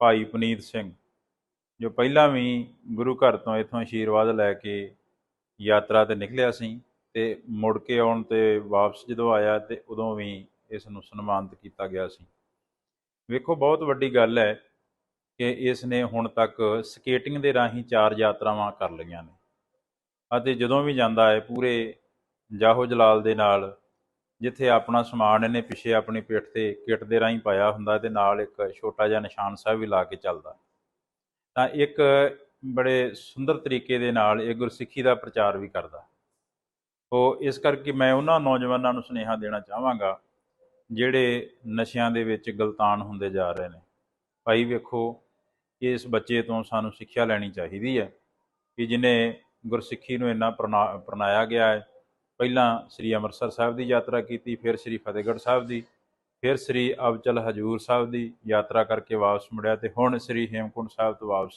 ਭਾਈ ਪੁਨੀਤ ਸਿੰਘ, ਜੋ ਪਹਿਲਾਂ ਵੀ ਗੁਰੂ ਘਰ ਤੋਂ ਇਥੋਂ ਆਸ਼ੀਰਵਾਦ ਲੈ ਕੇ ਯਾਤਰਾ ਤੇ ਨਿਕਲਿਆ ਸੀ ਤੇ ਮੁੜ ਕੇ ਆਉਣ ਤੇ ਵਾਪਸ ਜਦੋਂ ਆਇਆ ਤੇ ਉਦੋਂ ਵੀ ਇਸ ਨੂੰ ਸਨਮਾਨਿਤ ਕੀਤਾ ਗਿਆ ਸੀ। ਵੇਖੋ, ਬਹੁਤ ਵੱਡੀ ਗੱਲ ਹੈ ਕਿ ਇਸ ਨੇ ਹੁਣ ਤੱਕ ਸਕੇਟਿੰਗ ਦੇ ਰਾਹੀਂ ਚਾਰ ਯਾਤਰਾਵਾਂ ਕਰ ਲਈਆਂ ਨੇ। ਅਤੇ ਜਦੋਂ ਵੀ ਜਾਂਦਾ ਹੈ, ਪੂਰੇ ਜਾਹੋ ਜਲਾਲ ਦੇ ਨਾਲ ਜਿੱਥੇ ਆਪਣਾ ਸਮਾਨ ਇਹਨੇ ਪਿੱਛੇ ਆਪਣੀ ਪਿੱਠ ਤੇ ਕਿੱਟ ਦੇ ਰਾਹੀਂ ਪਾਇਆ ਹੁੰਦਾ ਤੇ ਨਾਲ ਇੱਕ ਛੋਟਾ ਜਿਹਾ ਨਿਸ਼ਾਨ ਸਾਹਿਬ ਵੀ ਲਾ ਕੇ ਚੱਲਦਾ। ਤਾਂ ਇੱਕ ਬੜੇ ਸੁੰਦਰ ਤਰੀਕੇ ਦੇ ਨਾਲ ਇਹ ਗੁਰਸਿੱਖੀ ਦਾ ਪ੍ਰਚਾਰ ਵੀ ਕਰਦਾ। ਉਹ ਇਸ ਕਰਕੇ ਮੈਂ ਉਹਨਾਂ ਨੌਜਵਾਨਾਂ ਨੂੰ ਸੁਨੇਹਾ ਦੇਣਾ ਚਾਹਾਂਗਾ, ਜਿਹੜੇ ਨਸ਼ਿਆਂ ਦੇ ਵਿੱਚ ਗਲਤਾਨ ਹੁੰਦੇ ਜਾ ਰਹੇ ਨੇ। ਭਾਈ ਵੇਖੋ, ਇਸ ਬੱਚੇ ਤੋਂ ਸਾਨੂੰ ਸਿੱਖਿਆ ਲੈਣੀ ਚਾਹੀਦੀ ਹੈ ਕਿ ਜਿਨੇ ਗੁਰਸਿੱਖੀ ਨੂੰ ਇੰਨਾ ਪ੍ਰਣਾ- ਪ੍ਰਣਾਇਆ ਗਿਆ ਹੈ ਪਹਿਲਾਂ ਸ੍ਰੀ ਅੰਮ੍ਰਿਤਸਰ ਸਾਹਿਬ ਦੀ ਯਾਤਰਾ ਕੀਤੀ, ਫਿਰ ਸ੍ਰੀ ਫਤਿਹਗੜ੍ਹ ਸਾਹਿਬ ਦੀ, ਫਿਰ ਸ੍ਰੀ ਅਬਚਲ ਹਜੂਰ ਸਾਹਿਬ ਦੀ ਯਾਤਰਾ ਕਰਕੇ ਵਾਪਸ ਮੁੜਿਆ ਤੇ ਹੁਣ ਸ੍ਰੀ ਹੇਮਕੁੰਟ ਸਾਹਿਬ ਤੋਂ ਵਾਪਸ